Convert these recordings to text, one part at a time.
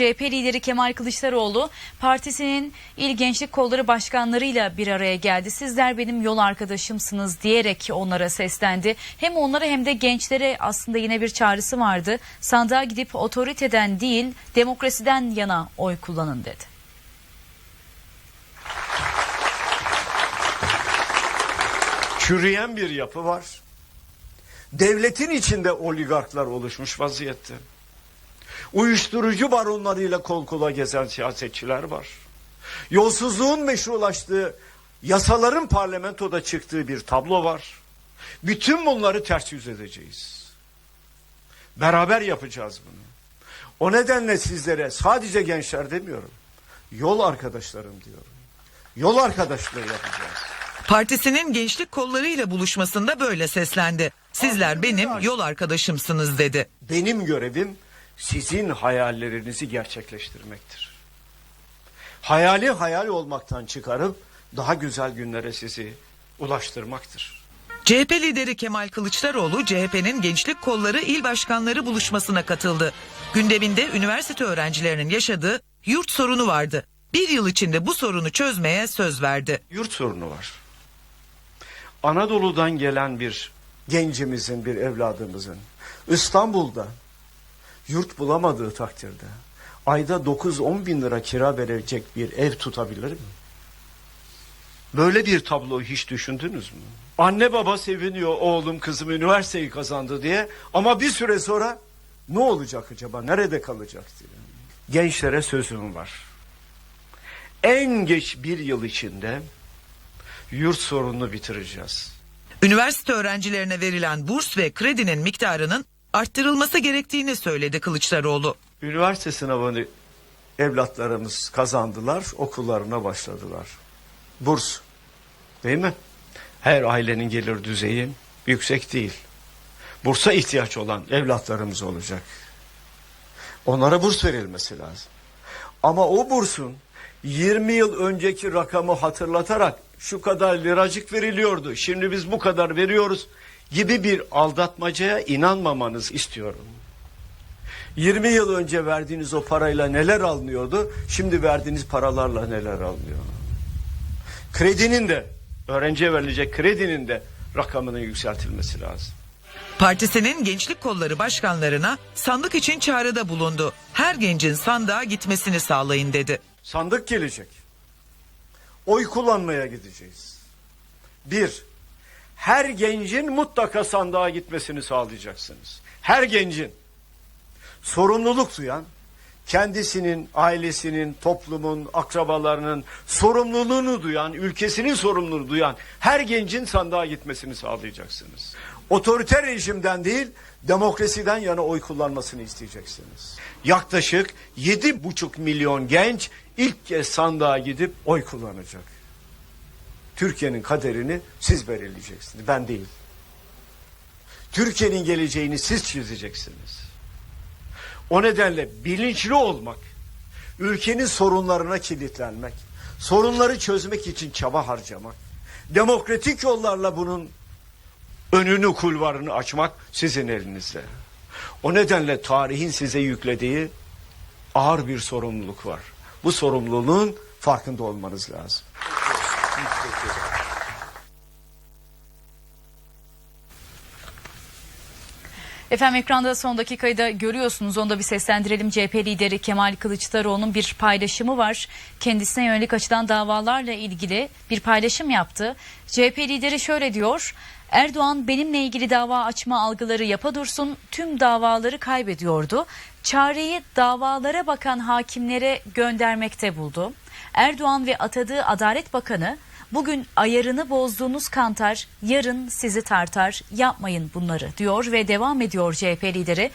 CHP lideri Kemal Kılıçdaroğlu partisinin il gençlik kolları başkanlarıyla bir araya geldi. Sizler benim yol arkadaşımsınız diyerek onlara seslendi. Hem onlara hem de gençlere aslında yine bir çağrısı vardı. Sandığa gidip otoriteden değil demokrasiden yana oy kullanın dedi. çürüyen bir yapı var. Devletin içinde oligarklar oluşmuş vaziyette. Uyuşturucu baronlarıyla kol kola gezen siyasetçiler var. Yolsuzluğun meşrulaştığı, yasaların parlamentoda çıktığı bir tablo var. Bütün bunları ters yüz edeceğiz. Beraber yapacağız bunu. O nedenle sizlere sadece gençler demiyorum. Yol arkadaşlarım diyorum. Yol arkadaşlığı yapacağız. Partisinin gençlik kollarıyla buluşmasında böyle seslendi. Sizler benim yol arkadaşımsınız dedi. Benim görevim sizin hayallerinizi gerçekleştirmektir. Hayali hayal olmaktan çıkarıp daha güzel günlere sizi ulaştırmaktır. CHP lideri Kemal Kılıçdaroğlu CHP'nin gençlik kolları il başkanları buluşmasına katıldı. Gündeminde üniversite öğrencilerinin yaşadığı yurt sorunu vardı. Bir yıl içinde bu sorunu çözmeye söz verdi. Yurt sorunu var. Anadolu'dan gelen bir gencimizin, bir evladımızın İstanbul'da yurt bulamadığı takdirde ayda 9-10 bin lira kira verecek bir ev tutabilir mi? Böyle bir tabloyu hiç düşündünüz mü? Anne baba seviniyor oğlum kızım üniversiteyi kazandı diye ama bir süre sonra ne olacak acaba nerede kalacak diye. Gençlere sözüm var. En geç bir yıl içinde yurt sorununu bitireceğiz. Üniversite öğrencilerine verilen burs ve kredinin miktarının arttırılması gerektiğini söyledi Kılıçdaroğlu. Üniversite sınavını evlatlarımız kazandılar, okullarına başladılar. Burs, değil mi? Her ailenin gelir düzeyi yüksek değil. Bursa ihtiyaç olan evlatlarımız olacak. Onlara burs verilmesi lazım. Ama o bursun 20 yıl önceki rakamı hatırlatarak şu kadar liracık veriliyordu. Şimdi biz bu kadar veriyoruz gibi bir aldatmacaya inanmamanız istiyorum. 20 yıl önce verdiğiniz o parayla neler alınıyordu? Şimdi verdiğiniz paralarla neler alınıyor? Kredinin de öğrenciye verilecek kredinin de rakamının yükseltilmesi lazım. Partisinin gençlik kolları başkanlarına sandık için çağrıda bulundu. Her gencin sandığa gitmesini sağlayın dedi. Sandık gelecek. Oy kullanmaya gideceğiz. Bir, her gencin mutlaka sandığa gitmesini sağlayacaksınız. Her gencin sorumluluk duyan, kendisinin, ailesinin, toplumun, akrabalarının sorumluluğunu duyan, ülkesinin sorumluluğunu duyan her gencin sandığa gitmesini sağlayacaksınız. Otoriter rejimden değil, demokrasiden yana oy kullanmasını isteyeceksiniz. Yaklaşık yedi buçuk milyon genç ilk kez sandığa gidip oy kullanacak. Türkiye'nin kaderini siz belirleyeceksiniz, ben değil. Türkiye'nin geleceğini siz çizeceksiniz. O nedenle bilinçli olmak, ülkenin sorunlarına kilitlenmek, sorunları çözmek için çaba harcamak, demokratik yollarla bunun önünü kulvarını açmak sizin elinizde. O nedenle tarihin size yüklediği ağır bir sorumluluk var. Bu sorumluluğun farkında olmanız lazım. Efendim ekranda son dakikayı da görüyorsunuz. Onu da bir seslendirelim. CHP lideri Kemal Kılıçdaroğlu'nun bir paylaşımı var. Kendisine yönelik açılan davalarla ilgili bir paylaşım yaptı. CHP lideri şöyle diyor. Erdoğan benimle ilgili dava açma algıları yapa dursun tüm davaları kaybediyordu. Çareyi davalara bakan hakimlere göndermekte buldu. Erdoğan ve atadığı Adalet Bakanı Bugün ayarını bozduğunuz kantar yarın sizi tartar yapmayın bunları diyor ve devam ediyor CHP lideri.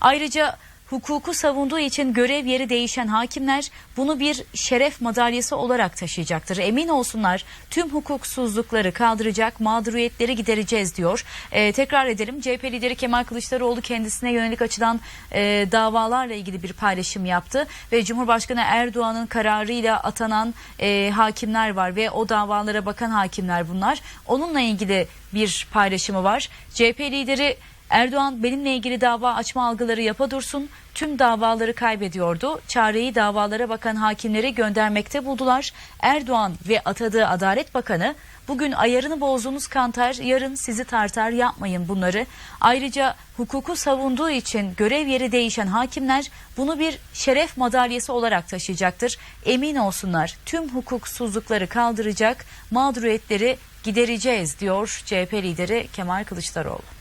Ayrıca hukuku savunduğu için görev yeri değişen hakimler bunu bir şeref madalyası olarak taşıyacaktır. Emin olsunlar tüm hukuksuzlukları kaldıracak, mağduriyetleri gidereceğiz diyor. Ee, tekrar edelim CHP lideri Kemal Kılıçdaroğlu kendisine yönelik açılan e, davalarla ilgili bir paylaşım yaptı ve Cumhurbaşkanı Erdoğan'ın kararıyla atanan e, hakimler var ve o davalara bakan hakimler bunlar. Onunla ilgili bir paylaşımı var. CHP lideri Erdoğan benimle ilgili dava açma algıları yapa dursun. Tüm davaları kaybediyordu. Çareyi davalara bakan hakimleri göndermekte buldular. Erdoğan ve atadığı Adalet Bakanı bugün ayarını bozduğunuz kantar yarın sizi tartar yapmayın bunları. Ayrıca hukuku savunduğu için görev yeri değişen hakimler bunu bir şeref madalyası olarak taşıyacaktır. Emin olsunlar tüm hukuksuzlukları kaldıracak, mağduriyetleri gidereceğiz diyor CHP lideri Kemal Kılıçdaroğlu.